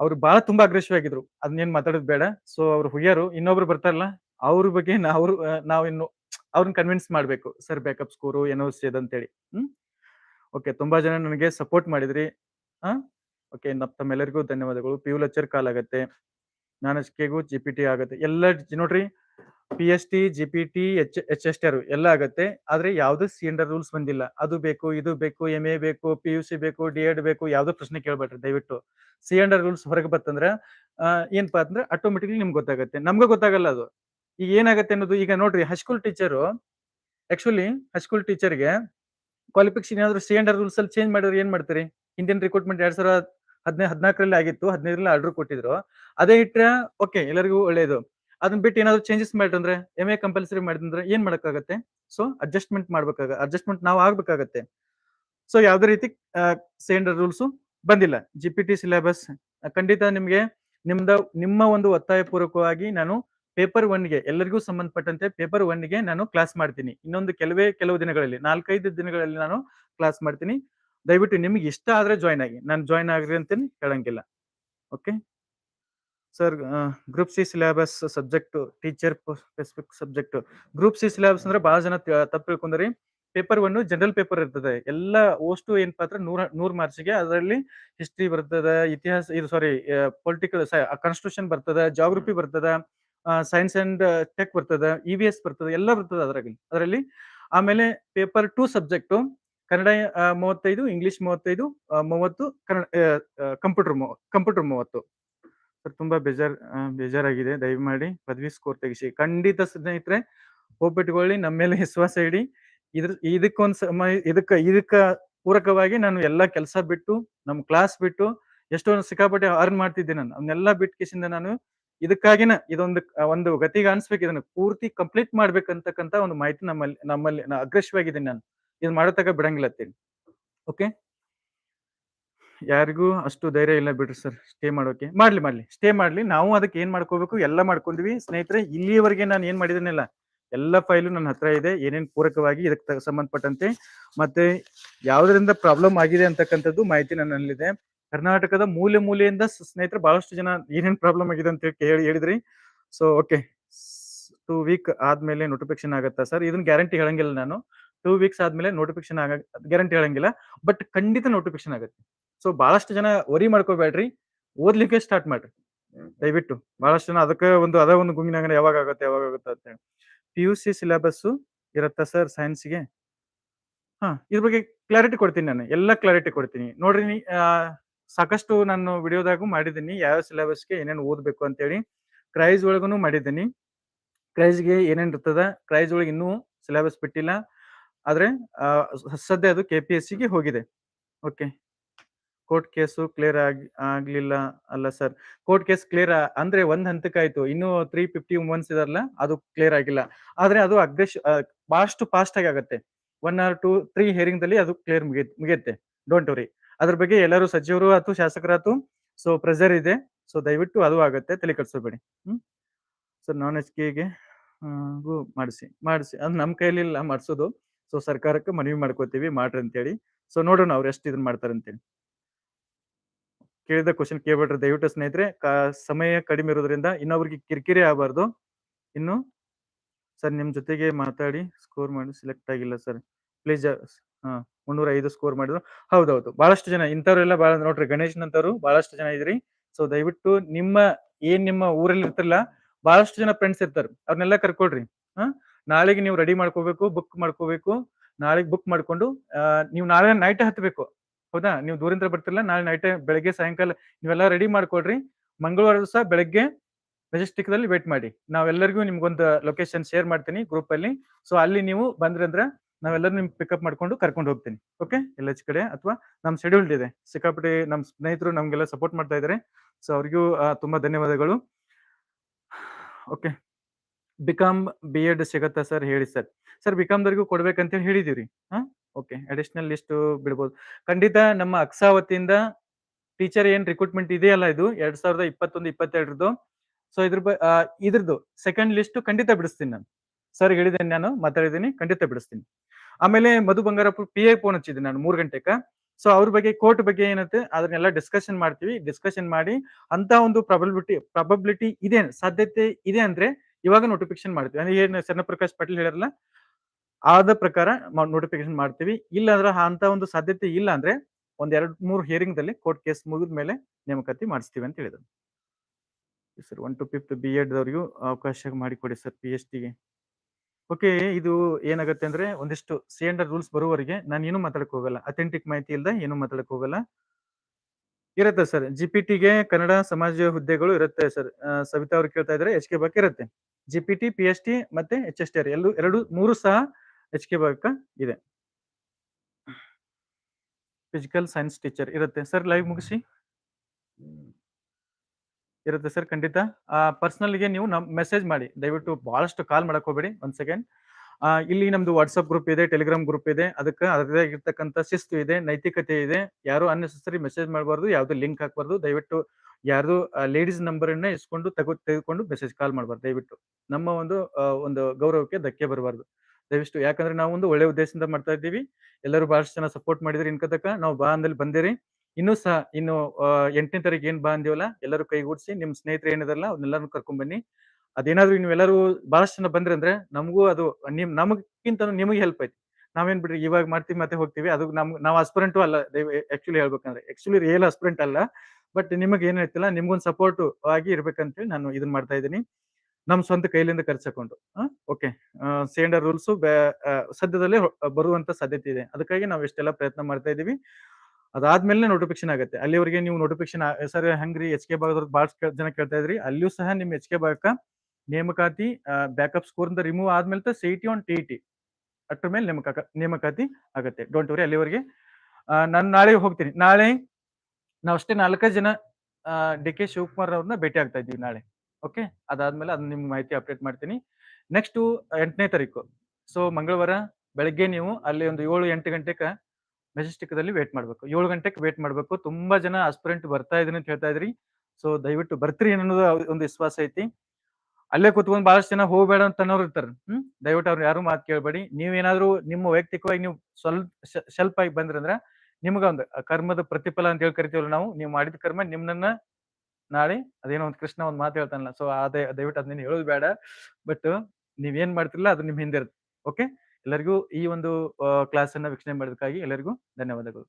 ಅವ್ರು ಬಹಳ ತುಂಬಾ ಅಗ್ರೆಸಿವ್ ಆಗಿದ್ರು. ಅದನ್ನೇನ್ ಮಾತಾಡೋದು ಬೇಡ. ಸೊ ಅವ್ರು ಹುಯ್ಯಾರು. ಇನ್ನೊಬ್ರು ಬರ್ತಾರಲ್ಲ, ಅವ್ರ ಬಗ್ಗೆ ನಾವು ನಾವು ಇನ್ನು ಅವ್ರನ್ನ ಕನ್ವಿನ್ಸ್ ಮಾಡ್ಬೇಕು. ಸರ್ ಬ್ಯಾಕಪ್ ಸ್ಕೋರು ಏನೋ ಸಿ ಅಂತೇಳಿ ಹ್ಮ್? ಓಕೆ ತುಂಬಾ ಜನ ನನಗೆ ಸಪೋರ್ಟ್ ಮಾಡಿದ್ರಿ. ಹಾ ಓಕೆ ತಮ್ಮೆಲ್ಲರಿಗೂ ಧನ್ಯವಾದಗಳು. ಪಿ ಯು ಲೆಕ್ಚರ್ ಕಾಲ್ ಆಗತ್ತೆ. ನಾನಸ್ಕೆಗೂ ಜಿ ಪಿ ಆಗುತ್ತೆ. ಎಲ್ಲ, ನೋಡ್ರಿ P S T G P T H H S T R ಎಲ್ಲ ಆಗುತ್ತೆ. ಆದ್ರೆ ಯಾವುದು ಸಿ ರೂಲ್ಸ್ ಬಂದಿಲ್ಲ. ಅದು ಬೇಕು, ಇದು ಬೇಕು ಎಂ ಎ ಬೇಕು ಪಿ ಯು ಸಿ ಬೇಕು ಡಿ ಎಡ್ ಬೇಕು, ಯಾವುದು ಪ್ರಶ್ನೆ ಕೇಳ್ಬೇಡ್ರಿ ದಯವಿಟ್ಟು. ಸಿ ರೂಲ್ಸ್ ಹೊರಗೆ ಬತ್ತಂದ್ರೆ ಏನಪ್ಪಾ ಅಂದ್ರೆ ಆಟೋಮೆಟಿಕ್ಲಿ ನಿಮ್ಗೆ ಗೊತ್ತಾಗುತ್ತೆ. ನಮ್ಗೆ ಗೊತ್ತಾಗಲ್ಲ ಅದು. ಈಗ ಏನಾಗುತ್ತೆ ಅನ್ನೋದು, ಈಗ ನೋಡ್ರಿ high school teacher actually high school ಟೀಚರ್ಗೆ qualification ಏನಾದ್ರು ಸಿ ಎಂಡರ್ ರೂಲ್ಸ್ ಅಲ್ಲಿ ಚೇಂಜ್ ಮಾಡಿದ್ರೆ ಏನ್ ಮಾಡ್ತೀರಿ? ಇಂಡಿಯನ್ ರಿಕ್ರೂಟ್ಮೆಂಟ್ ಎರಡ್ ಸಾವಿರ ಹದಿನೈದು ಹದಿನಾಲ್ಕರಲ್ಲಿ ಆಗಿತ್ತು, ಹದಿನೈದರಲ್ಲಿ ಆರ್ಡರ್ ಕೊಟ್ಟಿದ್ರು. ಅದೇ ಇಟ್ರೆ ಓಕೆ ಎಲ್ಲರಿಗೂ ಒಳ್ಳೇದು. ಅದನ್ನ ಬಿಟ್ಟು ಏನಾದ್ರು ಚೇಂಜಸ್ ಮಾಡಿದ್ರೆ ಎಂ ಎ ಕಂಪಲ್ಸರಿ ಮಾಡಿದ್ರೆ ಏನ್ ಮಾಡಕ್ಕಾಗತ್ತೆ? ಸೊ ಅಡ್ಜಸ್ಟ್ಮೆಂಟ್ ಮಾಡ್ಬೇಕಾಗ ಅಡ್ಜಸ್ಟ್ಮೆಂಟ್ ನಾವು ಆಗ್ಬೇಕಾಗತ್ತೆ. ಸೊ ಯಾವ್ದೇ ರೀತಿ ಸೇಂಡ್ ರೂಲ್ಸ್ ಬಂದಿಲ್ಲ. ಜಿ ಪಿ ಟಿ ಸಿಲೆಬಸ್ ಖಂಡಿತ ನಿಮ್ಗೆ ನಿಮ್ದ, ನಿಮ್ಮ ಒಂದು ಒತ್ತಾಯ ಪೂರ್ವಕವಾಗಿ ನಾನು ಪೇಪರ್ ಒನ್ಗೆ ಎಲ್ಲರಿಗೂ ಸಂಬಂಧಪಟ್ಟಂತೆ ಪೇಪರ್ ಒನ್ಗೆ ನಾನು ಕ್ಲಾಸ್ ಮಾಡ್ತೀನಿ. ಇನ್ನೊಂದು ಕೆಲವೇ, ಕೆಲವು ದಿನಗಳಲ್ಲಿ, ನಾಲ್ಕೈದು ದಿನಗಳಲ್ಲಿ ನಾನು ಕ್ಲಾಸ್ ಮಾಡ್ತೀನಿ. ದಯವಿಟ್ಟು ನಿಮ್ಗೆ ಇಷ್ಟ ಆದ್ರೆ ಜಾಯ್ನ್ ಆಗಿ. ನಾನು ಜಾಯ್ನ್ ಆಗ್ರಿ ಅಂತ ಹೇಳಂಗಿಲ್ಲ. Okay sir group C syllabus subject teacher specific subject. Group C syllabus ಅಂದ್ರೆ ಬಹಳ ಜನ ತಪ್ಪು ತಿಳ್ಕೊಂಡ್ರಿ ಪೇಪರ್ ಒನ್ ಜನರಲ್ ಪೇಪರ್ ಇರ್ತದೆ. ಎಲ್ಲ ಓಷ್ಟು ಏನಪ್ಪಾ ಅಂದ್ರೆ ನೂರ ನೂರ್ ಮಾರ್ಕ್ಸ್ಗೆ ಅದರಲ್ಲಿ ಹಿಸ್ಟ್ರಿ ಬರ್ತದ ಇತಿಹಾಸ ಇದು ಸಾರಿ ಪೊಲಿಟಿಕಲ್ ಕಾನ್ಸ್ಟಿಟ್ಯೂಷನ್ ಬರ್ತದ ಜಾಗ್ರಫಿ ಬರ್ತದ ಸೈನ್ಸ್ ಅಂಡ್ ಟೆಕ್ ಬರ್ತದೆ ಇ ವಿ ಎಸ್ ಬರ್ತದ ಎಲ್ಲ ಬರ್ತದ ಅದರಲ್ಲಿ ಅದರಲ್ಲಿ. ಆಮೇಲೆ ಪೇಪರ್ ಟೂ ಸಬ್ಜೆಕ್ಟು ಕನ್ನಡ ಮೂವತ್ತೈದು ಇಂಗ್ಲಿಷ್ ಮೂವತ್ತೈದು ಮೂವತ್ತು ಕನ್ನಡ ಕಂಪ್ಯೂಟರ್ ಕಂಪ್ಯೂಟರ್ ಮೂವತ್ತು. ಸರ್, ತುಂಬಾ ಬೇಜಾರ್ ಬೇಜಾರಾಗಿದೆ. ದಯಮಾಡಿ ಪದವಿ ಸ್ಕೋರ್ ತೆಗಿಸಿ. ಖಂಡಿತ ಸ್ನೇಹಿತರೆ ಹೋಗ್ಬಿಟ್ಕೊಳ್ಳಿ ನಮ್ಮ ಮೇಲೆ ವಿಶ್ವಾಸ ಇಡಿ. ಇದ್ರ, ಇದಕ್ಕೊಂದ್ ಸಮಯ, ಇದಕ್ಕ ಇದಕ್ಕ ಪೂರಕವಾಗಿ ನಾನು ಎಲ್ಲಾ ಕೆಲಸ ಬಿಟ್ಟು, ನಮ್ಮ ಕ್ಲಾಸ್ ಬಿಟ್ಟು ಎಷ್ಟೋ ಸಿಕ್ಕಾಪಟ್ಟೆ ಅರ್ನ್ ಮಾಡ್ತಿದ್ದೆ ನಾನು. ಅವನ್ನೆಲ್ಲ ಬಿಟ್ಟು ಕಿಸಿಂದ ನಾನು ಇದಕ್ಕಾಗಿನ ಇದೊಂದು ಒಂದು ಗತಿಗೆ ಅನ್ಸ್ಬೇಕು. ಇದನ್ನ ಪೂರ್ತಿ ಕಂಪ್ಲೀಟ್ ಮಾಡ್ಬೇಕಂತಕ್ಕಂತ ಒಂದು ಮಾಹಿತಿ ನಮ್ಮಲ್ಲಿ ನಮ್ಮಲ್ಲಿ ಅಗ್ರೆಸಿವ್ ಆಗಿದ್ದೀನಿ ನಾನು. ಇದು ಮಾಡತಕ್ಕ ಬಿಡಂಗಿಲ್ಲ ಓಕೆ? ಯಾರಿಗೂ ಅಷ್ಟು ಧೈರ್ಯ ಇಲ್ಲ ಬಿಡ್ರಿ ಸರ್ ಸ್ಟೇ ಮಾಡೋಕೆ. ಮಾಡ್ಲಿ ಮಾಡ್ಲಿ. ಸ್ಟೇ ಮಾಡ್ಲಿ. ನಾವು ಅದಕ್ಕೆ ಏನ್ ಮಾಡ್ಕೋಬೇಕು? ಎಲ್ಲ ಮಾಡ್ಕೊಂಡ್ವಿ. ಸ್ನೇಹಿತರೆ ಇಲ್ಲಿಯವರೆಗೆ ನಾನು ಏನ್ ಮಾಡಿದನಿಲ್ಲ, ಎಲ್ಲ ಫೈಲು ನನ್ನ ಹತ್ರ ಇದೆ. ಏನೇನು ಪೂರಕವಾಗಿ ಇದಕ್ಕೆ ಸಂಬಂಧಪಟ್ಟಂತೆ. ಮತ್ತೆ ಯಾವ್ದರಿಂದ ಪ್ರಾಬ್ಲಮ್ ಆಗಿದೆ ಅಂತಕ್ಕಂಥದ್ದು ಮಾಹಿತಿ ನನ್ನಲ್ಲಿದೆ ಕರ್ನಾಟಕದ ಮೂಲೆ ಮೂಲೆಯಿಂದ ಸ್ನೇಹಿತರು, ಬಹಳಷ್ಟು ಜನ ಏನೇನು ಪ್ರಾಬ್ಲಮ್ ಆಗಿದೆ ಅಂತ ಹೇಳಿ- ಹೇಳಿದ್ರಿ. ಸೊ ಓಕೆ ಟೂ ವೀಕ್ ಆದ್ಮೇಲೆ ನೋಟಿಫಿಕೇಶನ್ ಆಗುತ್ತಾ ಸರ್? ಇದನ್ನ ಗ್ಯಾರಂಟಿ ಹೇಳಂಗಿಲ್ಲ ನಾನು. ಟೂ ವೀಕ್ಸ್ ಆದ್ಮೇಲೆ ನೋಟಿಫಿಕೇಶನ್ ಆಗ ಗ್ಯಾರಂಟಿ ಹೇಳಂಗಿಲ್ಲ. ಬಟ್ ಖಂಡಿತ ನೋಟಿಫಿಕೇಶನ್ ಆಗುತ್ತೆ. ಸೊ ಬಹಳಷ್ಟು ಜನ ವರಿ ಮಾಡ್ಕೋಬೇಡ್ರಿ. ಓದ್ಲಿಕ್ಕೆ ಸ್ಟಾರ್ಟ್ ಮಾಡ್ರಿ. ದಯವಿಟ್ಟು ಬಹಳಷ್ಟು ಜನ ಅದಕ್ಕೆ ಒಂದು ಅದ ಒಂದು ಗುಂಗಿನಾಗ ಯಾವಾಗ ಆಗುತ್ತೆ ಯಾವಾಗ ಆಗುತ್ತೆ ಅಂತ ಹೇಳಿ. ಪಿ ಯು ಸಿ ಸಿಲೆಬಸ್ ಇರುತ್ತಾ ಸರ್ ಸೈನ್ಸ್ಗೆ ಹಾ ಇದ್ರ ಬಗ್ಗೆ ಕ್ಲಾರಿಟಿ ಕೊಡ್ತೀನಿ ನಾನು. ಎಲ್ಲ ಕ್ಲಾರಿಟಿ ಕೊಡ್ತೀನಿ. ನೋಡ್ರಿ ನೀ ಸಾಕಷ್ಟು ನಾನು ವಿಡಿಯೋದಾಗೂ ಮಾಡಿದ್ದೀನಿ. ಯಾವ ಸಿಲೆಬಸ್ಗೆ ಏನೇನು ಓದ್ಬೇಕು ಅಂತೇಳಿ ಕ್ರೈಸ್ ಒಳಗೂ ಮಾಡಿದ್ದೀನಿ. ಕ್ರೈಸ್ಗೆ ಏನೇನು ಇರ್ತದ ಕ್ರೈಸ್ ಒಳಗೆ ಇನ್ನೂ ಸಿಲೆಬಸ್ ಬಿಟ್ಟಿಲ್ಲ. ಆದ್ರೆ ಸದ್ಯ ಅದು ಕೆ ಪಿ ಎಸ್ ಸಿಗೆ ಹೋಗಿದೆ. ಓಕೆ ಕೋರ್ಟ್ ಕೇಸು ಕ್ಲಿಯರ್ ಆಗಿ, ಆಗ್ಲಿಲ್ಲ ಅಲ್ಲ ಸರ್. ಕೋರ್ಟ್ ಕೇಸ್ ಕ್ಲಿಯರ್ ಅಂದ್ರೆ ಒಂದ್ ಹಂತಕ್ಕಾಯ್ತು. ಇನ್ನು ತ್ರೀ ಫಿಫ್ಟಿ ಒನ್ಸ್ ಇದಾರಲ್ಲ, ಅದು ಕ್ಲಿಯರ್ ಆಗಿಲ್ಲ. ಆದ್ರೆ ಅದು ಅಗ್ರೆಸ್ ಫಾಸ್ಟ್ ಫಾಸ್ಟ್ ಆಗಿ ಆಗತ್ತೆ. One or two, three hearing ದಲ್ಲಿ ಅದು ಕ್ಲಿಯರ್ ಮುಗಿಯುತ್ತೆ. Don't worry. ಅದ್ರ ಬಗ್ಗೆ ಎಲ್ಲರೂ ಸಚಿವರು ಆತು ಶಾಸಕರಾತು ಸೊ ಪ್ರೆಸರ್ ಇದೆ. ಸೊ ದಯವಿಟ್ಟು ಅದು ಆಗುತ್ತೆ, ತಲೆ ಕಟ್ಸೋಬೇಡಿ ಹ್ಮ್? ಸರ್ ನಾನ್ ಎಚ್ ಕೆಗೆ ಮಾಡಿಸಿ ಮಾಡಿಸಿ. ಅದು ನಮ್ಮ ಕೈಲಿಲ್ಲ ಮಾಡಿಸೋದು. ಸೊ ಸರ್ಕಾರಕ್ಕೆ ಮನವಿ ಮಾಡ್ಕೋತೀವಿ, ಮಾಡ್ರಿ ಅಂತೇಳಿ. ಸೊ ನೋಡೋಣ ಅವ್ರು ಎಷ್ಟು ಇದನ್ನ ಮಾಡ್ತಾರೆ ಅಂತೇಳಿ ಕೇಳಿದ ಕ್ವಶನ್ ಕೇಳ್ಬಿಟ್ರೆ ದಯವಿಟ್ಟು ಸ್ನೇಹಿತರೆ ಸಮಯ ಕಡಿಮೆ ಇರೋದ್ರಿಂದ ಇನ್ನೊಬ್ರಿಗೆ ಕಿರಿಕಿರಿ ಆಗಬಾರ್ದು. ಇನ್ನು, ಸರ್, ನಿಮ್ ಜೊತೆಗೆ ಮಾತಾಡಿ ಸ್ಕೋರ್ ಮಾಡಿ ಸೆಲೆಕ್ಟ್ ಆಗಿಲ್ಲ ಸರ್. ಪ್ಲೀಸ್ ಹಾ ಮುನ್ನೂರ ಐದು ಸ್ಕೋರ್ ಮಾಡಿದ್ರು. ಹೌದೌದು, ಬಹಳಷ್ಟು ಜನ, ಇಂಥವ್ರೆಲ್ಲ ಬಹಳ, ನೋಡ್ರಿ ಗಣೇಶ್ ಅಂತವ್ರು ಬಹಳಷ್ಟು ಜನ ಇದ್ರಿ. ಸೊ ದಯವಿಟ್ಟು ನಿಮ್ಮ, ಏನ್ ನಿಮ್ಮ ಊರಲ್ಲಿ ಇರ್ತಿಲ್ಲ ಬಹಳಷ್ಟು ಜನ ಫ್ರೆಂಡ್ಸ್ ಇರ್ತಾರೆ. ಅವ್ರನ್ನೆಲ್ಲ ಕರ್ಕೊಳ್ರಿ. ಹಾ, ನಾಳೆಗೆ ನೀವು ರೆಡಿ ಮಾಡ್ಕೋಬೇಕು ಬುಕ್ ಮಾಡ್ಕೋಬೇಕು. ನಾಳೆಗೆ ಬುಕ್ ಮಾಡ್ಕೊಂಡು ನೀವು ನಾಳೆ ನೈಟ್ ಹತ್ಬೇಕು. ಹೌದಾ? ನೀವು ದೂರಿಂದ ಬರ್ತಿರಲ್ಲ ನಾಳೆ ನೈಟ್ ಬೆಳಗ್ಗೆ, ಸಾಯಂಕಾಲ ನೀವೆಲ್ಲ ರೆಡಿ ಮಾಡ್ಕೊಳ್ರಿ ಮಂಗಳವಾರ ದಿವಸ ಬೆಳಗ್ಗೆ ಮೆಜೆಸ್ಟಿಕ್ದಲ್ಲಿ ವೇಟ್ ಮಾಡಿ. ನಾವೆಲ್ಲರಿಗೂ ನಿಮ್ಗೊಂದು ಲೊಕೇಶನ್ ಶೇರ್ ಮಾಡ್ತೀನಿ ಗ್ರೂಪ್ ಅಲ್ಲಿ. ಸೊ ಅಲ್ಲಿ ನೀವು ಬಂದ್ರಿ ಅಂದ್ರೆ ನಾವೆಲ್ಲರೂ ನಿಮ್ ಪಿಕಪ್ ಮಾಡ್ಕೊಂಡು ಕರ್ಕೊಂಡು ಹೋಗ್ತೀನಿ. ಓಕೆ ಎಲ್ಲ ಕಡೆ ಅಥವಾ ನಮ್ ಶೆಡ್ಯೂಲ್ಡ್ ಇದೆ. ಸಿಕ್ಕಾಪಟ್ಟೆ ನಮ್ ಸ್ನೇಹಿತರು ನಮ್ಗೆಲ್ಲ ಸಪೋರ್ಟ್ ಮಾಡ್ತಾ ಇದಾರೆ. ಸೊ ಅವ್ರಿಗೂ ತುಂಬಾ ಧನ್ಯವಾದಗಳು. Okay B Com B Ed ಸಿಗತ್ತಾ ಸರ್ ಹೇಳಿ ಸರ್ ಸರ್ ಬಿಕಾಮ್ದವ್ರಿಗೂ ಕೊಡ್ಬೇಕಂತ ಹೇಳಿ ಹೇಳಿದೀವಿ ಹಾ? ಓಕೆ, ಅಡಿಷನಲ್ ಲಿಸ್ಟ್ ಬಿಡ್ಬೋದು. ಖಂಡಿತ ನಮ್ಮ ಅಕ್ಸಾ ವತಿಯಿಂದ ಟೀಚರ್ ಏನ್ ರಿಕ್ರೂಟ್ಮೆಂಟ್ ಇದೆಯಲ್ಲ ಇದು? ಎರಡ್ ಸಾವಿರದ ಇಪ್ಪತ್ತೊಂದು ಇಪ್ಪತ್ತೆರಡರದು ಸೊ, ಇದ್ರ ಬ ಇದ್ರದ್ದು ಸೆಕೆಂಡ್ ಲಿಸ್ಟ್ ಖಂಡಿತ ಬಿಡಿಸ್ತೀನಿ ನಾನು. ಸರ್ ಹೇಳಿದ್ದೇನೆ ನಾನು, ಮಾತಾಡಿದ್ದೀನಿ, ಖಂಡಿತ ಬಿಡಿಸ್ತೀನಿ. ಆಮೇಲೆ Madhu Bangarappa P I phone ಹಚ್ಚಿದ್ದೆ ನಾನು ಮೂರು ಗಂಟೆಕ. ಸೊ, ಅವ್ರ ಬಗ್ಗೆ, ಕೋರ್ಟ್ ಬಗ್ಗೆ ಏನಂತೆ, ಅದನ್ನೆಲ್ಲ ಡಿಸ್ಕಷನ್ ಮಾಡ್ತೀವಿ. ಡಿಸ್ಕಷನ್ ಮಾಡಿ ಅಂತ ಒಂದು ಪ್ರಾಬಬಿಲಿಟಿ ಪ್ರಾಬಬಿಲಿಟಿ ಇದೆ, ಸಾಧ್ಯತೆ ಇದೆ ಅಂದ್ರೆ ಇವಾಗ ನೋಟಿಫಿಕೇಶನ್ ಮಾಡ್ತೀವಿ. ಅಂದ್ರೆ ಏನ್ ಚನ್ನಪ್ರಕಾಶ್ ಪಾಟೀಲ್ ಹೇಳಿರಲ್ಲ ಆದ ಪ್ರಕಾರ ನೋಟಿಫಿಕೇಶನ್ ಮಾಡ್ತೀವಿ. ಇಲ್ಲ ಅಂದ್ರೆ ಅಂತ ಒಂದು ಸಾಧ್ಯತೆ ಇಲ್ಲ ಅಂದ್ರೆ ಒಂದ್ ಎರಡ್ ಮೂರು ಹಿಯರಿಂಗ್ ದಲ್ಲಿ ಕೋರ್ಟ್ ಕೇಸ್ ಮುಗಿದ ಮೇಲೆ ನೇಮಕಾತಿ ಮಾಡಿಸ್ತೀವಿ ಅಂತ ಹೇಳಿದ್ರು. Sir one two fifth B Ed ದವರಿಗೂ ಅವಕಾಶ ಮಾಡಿಕೊಡಿ ಸರ್ ಪಿ ಎಚ್ ಡಿಗೆ ಓಕೆ ಇದು ಏನಾಗುತ್ತೆ ಅಂದ್ರೆ ಒಂದಿಷ್ಟು ಸಿಎಂಡರ್ ರೂಲ್ಸ್ ಬರುವವರೆಗೆ ನಾನು ಏನು ಮಾತಾಡಕ್ ಹೋಗಲ್ಲ. ಅಥೆಂಟಿಕ್ ಮಾಹಿತಿ ಇಲ್ಲದೆ ಏನು ಮಾತಾಡಕ್ ಹೋಗಲ್ಲ. ಇರುತ್ತೆ ಸರ್. ಜಿ ಪಿ ಟಿಗೆ ಕನ್ನಡ ಸಮಾಜ ಹುದ್ದೆಗಳು ಇರುತ್ತೆ ಸರ್. ಸವಿತಾ ಅವ್ರು ಕೇಳ್ತಾ ಇದ್ರೆ ಎಚ್ ಕೆ ಬಾಕಿ ಇರುತ್ತೆ. G P T P H T ಮತ್ತೆ ಎಚ್ ಎಸ್ ಟಿ ಆರ್ ಎಲ್ಲೂ ಎರಡು, ಮೂರು ಸಹ ಎಚ್ ಕೆ ಬಾಕ್ ಇದೆ. ಫಿಸಿಕಲ್ ಸೈನ್ಸ್ ಟೀಚರ್ ಇರುತ್ತೆ. ಸರ್ ಲೈವ್ ಮುಗಿಸಿ? ಇರುತ್ತೆ ಸರ್ ಖಂಡಿತ. ಪರ್ಸ್ನಲ್ಗೆ ನೀವು ನಮ್ ಮೆಸೇಜ್ ಮಾಡಿ. ದಯವಿಟ್ಟು ಬಹಳಷ್ಟು ಕಾಲ್ ಮಾಡಕ್ ಹೋಗ್ಬೇಡಿ. ಒಂದ್ ಸೆಕೆಂಡ್ ಇಲ್ಲಿ ನಮ್ದು ವಾಟ್ಸ್ಆಪ್ ಗ್ರೂಪ್ ಇದೆ ಟೆಲಿಗ್ರಾಮ್ ಗ್ರೂಪ್ ಇದೆ. ಅದಕ್ಕೆ ಅದರದೇ ಆಗಿರ್ತಕ್ಕಂಥ ಶಿಸ್ತು ಇದೆ ನೈತಿಕತೆ ಇದೆ. ಯಾರು ಅನ್ನೆಸೆಸರಿ ಮೆಸೇಜ್ ಮಾಡಬಾರ್ದು ಯಾವ್ದು ಲಿಂಕ್ ಹಾಕ್ಬಾರ್ದು ದಯವಿಟ್ಟು ಯಾರ್ದು ಲೇಡೀಸ್ ನಂಬರ್ ಅನ್ನ ಇಸ್ಕೊಂಡು ತಗೋ ತೆಗೆದುಕೊಂಡು ಮೆಸೇಜ್ ಕಾಲ್ ಮಾಡಬಾರ್ದು. ದಯವಿಟ್ಟು ನಮ್ಮ ಒಂದು ಒಂದು ಗೌರವಕ್ಕೆ ಧಕ್ಕೆ ಬರಬಾರ್ದು. ದಯವಿಟ್ಟು ಯಾಕಂದ್ರೆ ನಾವು ಒಂದು ಒಳ್ಳೆ ಉದ್ದೇಶದಿಂದ ಮಾಡ್ತಾ ಇದ್ದೀವಿ. ಎಲ್ಲರೂ ಬಹಳಷ್ಟು ಜನ ಸಪೋರ್ಟ್ ಮಾಡಿದ್ರಿ ಇನ್ಕತಕ್ಕ ನಾವು ಬಾ ಅಂದಲ್ಲಿ ಬಂದಿರಿ. ಇನ್ನೂ ಸಹ, ಇನ್ನು ಎಂಟನೇ ತಾರೀಕು ಏನ್ ಬಾ ಅಂದಿವಲ್ಲ ಎಲ್ಲರೂ ಕೈಗೂಡಿಸಿ ನಿಮ್ ಸ್ನೇಹಿತರು ಏನಿದಾರಲ್ಲ ಅವ್ನೆಲ್ಲರೂ ಕರ್ಕೊಂಡ್ ಬನ್ನಿ. ಅದೇನಾದ್ರೂ ನೀವು ಎಲ್ಲರೂ ಬಹಳಷ್ಟು ಜನ ಬಂದ್ರೆ ಅಂದ್ರೆ ನಮಗೂ ಅದು, ನಿಮ್ ನಮಗಿಂತ ನಿಮಗೆ ಹೆಲ್ಪ್ ಐತಿ ನಾವೇನ್ ಬಿಡ್ರಿ, ಇವಾಗ ಮಾಡ್ತೀವಿ, ಮತ್ತೆ ಹೋಗ್ತೀವಿ. ಅದು ನಮ್, ನಾವು ಅಸ್ಪರೆಂಟು ಅಲ್ಲ ಆಕ್ಚುಲಿ ಹೇಳ್ಬೇಕಂದ್ರೆ. ಆಕ್ಚುಲಿ ರಿಯಲ್ ಅಸ್ಪರೆಂಟ್ ಅಲ್ಲ ಬಟ್ ನಿಮಗೆ ಏನೈತಿಲ್ಲ ನಿಮ್ಗೊಂದು ಸಪೋರ್ಟ್ ಆಗಿ ಇರ್ಬೇಕಂತೇಳಿ ನಾನು ಇದನ್ನ ಮಾಡ್ತಾ ಇದ್ದೀನಿ. ನಮ್ ಸ್ವಂತ ಕೈಲಿಂದ ಖರ್ಚಕೊಂಡು ಓಕೆ. ಸೇಂಡರ್ ರೂಲ್ಸ್ ಸದ್ಯದಲ್ಲೇ ಬರುವಂತ ಸಾಧ್ಯತೆ ಇದೆ. ಅದಕ್ಕಾಗಿ ನಾವು ಎಷ್ಟೆಲ್ಲ ಪ್ರಯತ್ನ ಮಾಡ್ತಾ ಇದೀವಿ ಅದಾದ್ಮೇಲೆ ನೋಟಿಫಿಕೇಶನ್ ಆಗುತ್ತೆ. ಅಲ್ಲಿವರೆಗೆ ನೀವು ನೋಟಿಫಿಕೇಶನ್ ಸರ್ ಹಂಗ್ರಿ? ಎಚ್ ಕೆ ಭಾಗದವ್ರು ಬಹಳ ಜನ ಕೇಳ್ತಾ ಇದ್ರಿ. ಅಲ್ಲಿಯೂ ಸಹ ನಿಮ್ ಎಚ್ ಕೆ ಭಾಗಕ್ಕೆ ನೇಮಕಾತಿ ಬ್ಯಾಕಪ್ ಸ್ಕೋರ್ ಇಂದ ರಿಮೂವ್ ಆದ್ಮೇಲೆ C T one T T ಅಟ್ರ ಮೇಲೆ ನೇಮಕ ನೇಮಕಾತಿ ಆಗುತ್ತೆ. ಡೋಂಟ್ ವರಿ ಅಲ್ಲಿವರೆಗೆ. ನಾನು ನಾಳೆ ಹೋಗ್ತೀನಿ. ನಾಳೆ ನಾವಷ್ಟೇ ನಾಲ್ಕೈದು ಜನ ಡಿ ಕೆ ಶಿವಕುಮಾರ್ ಅವ್ರನ್ನ ಭೇಟಿ ಆಗ್ತಾ ಇದ್ದೀವಿ ನಾಳೆ. ಓಕೆ? ಅದಾದ್ಮೇಲೆ ಅದನ್ನ ನಿಮ್ಗೆ ಮಾಹಿತಿ ಅಪ್ಡೇಟ್ ಮಾಡ್ತೀನಿ. ನೆಕ್ಸ್ಟ್ ಎಂಟನೇ ತಾರೀಕು. ಸೊ ಮಂಗಳವಾರ ಬೆಳಗ್ಗೆ ನೀವು ಅಲ್ಲಿ ಒಂದು ಏಳು ಎಂಟು ಗಂಟೆಗೆ ಮೆಜೆಸ್ಟಿಕ್ದಲ್ಲಿ ವೇಟ್ ಮಾಡ್ಬೇಕು. ಏಳು ಗಂಟೆಗೆ ವೇಟ್ ಮಾಡ್ಬೇಕು. ತುಂಬಾ ಜನ ಆಸ್ಪಿರೆಂಟ್ ಬರ್ತಾ ಇದೀನಿ ಅಂತ ಹೇಳ್ತಾ ಇದ್ರಿ. ಸೊ ದಯವಿಟ್ಟು ಬರ್ತೀರಿ ಅನ್ನೋದು ಒಂದು ವಿಶ್ವಾಸ ಐತಿ. ಅಲ್ಲೇ ಕೂತ್ಕೊಂಡು ಬಹಳಷ್ಟು ಜನ ಹೋಗಬೇಡ ಅಂತ ಅನ್ನೋರು ಇರ್ತಾರೆ. ಹ್ಮ್? ದಯವಿಟ್ಟು ಅವ್ರು ಯಾರು ಮಾತು ಕೇಳಬೇಡಿ. ನೀವೇನಾದ್ರೂ ನಿಮ್ಮ ವೈಯಕ್ತಿಕವಾಗಿ ನೀವು ಸ್ವಲ್ಪ ಸ್ವಲ್ಪ ಆಗಿ ಬಂದ್ರಂದ್ರ ನಿಮ್ಗ ಒಂದು ಕರ್ಮದ ಪ್ರತಿಫಲ ಅಂತ ಹೇಳಿ ಕರಿತೀವಲ್ಲ ನಾವು, ನೀವು ಮಾಡಿದ ಕರ್ಮ ನಿಮ್ನನ್ನ ನಾಳೆ ಅದೇನೋ ಒಂದು ಕೃಷ್ಣ ಒಂದು ಮಾತು ಹೇಳ್ತಾನಲ್ಲ ಸೊ ಅದೇ ದಯವಿಟ್ಟು ಅದನ್ನ ಹೇಳೋದು ಬೇಡ ಬಟ್ ನೀವೇನ್ ಮಾಡ್ತಿರಲ್ಲ ಅದು ನಿಮ್ ಹಿಂದೆ ಇರುತ್ತೆ. ಓಕೆ? ಎಲ್ಲರಿಗೂ ಈ ಒಂದು ಕ್ಲಾಸ್ ಅನ್ನ ವೀಕ್ಷಣೆ ಮಾಡೋದಕ್ಕಾಗಿ ಎಲ್ಲರಿಗೂ ಧನ್ಯವಾದಗಳು.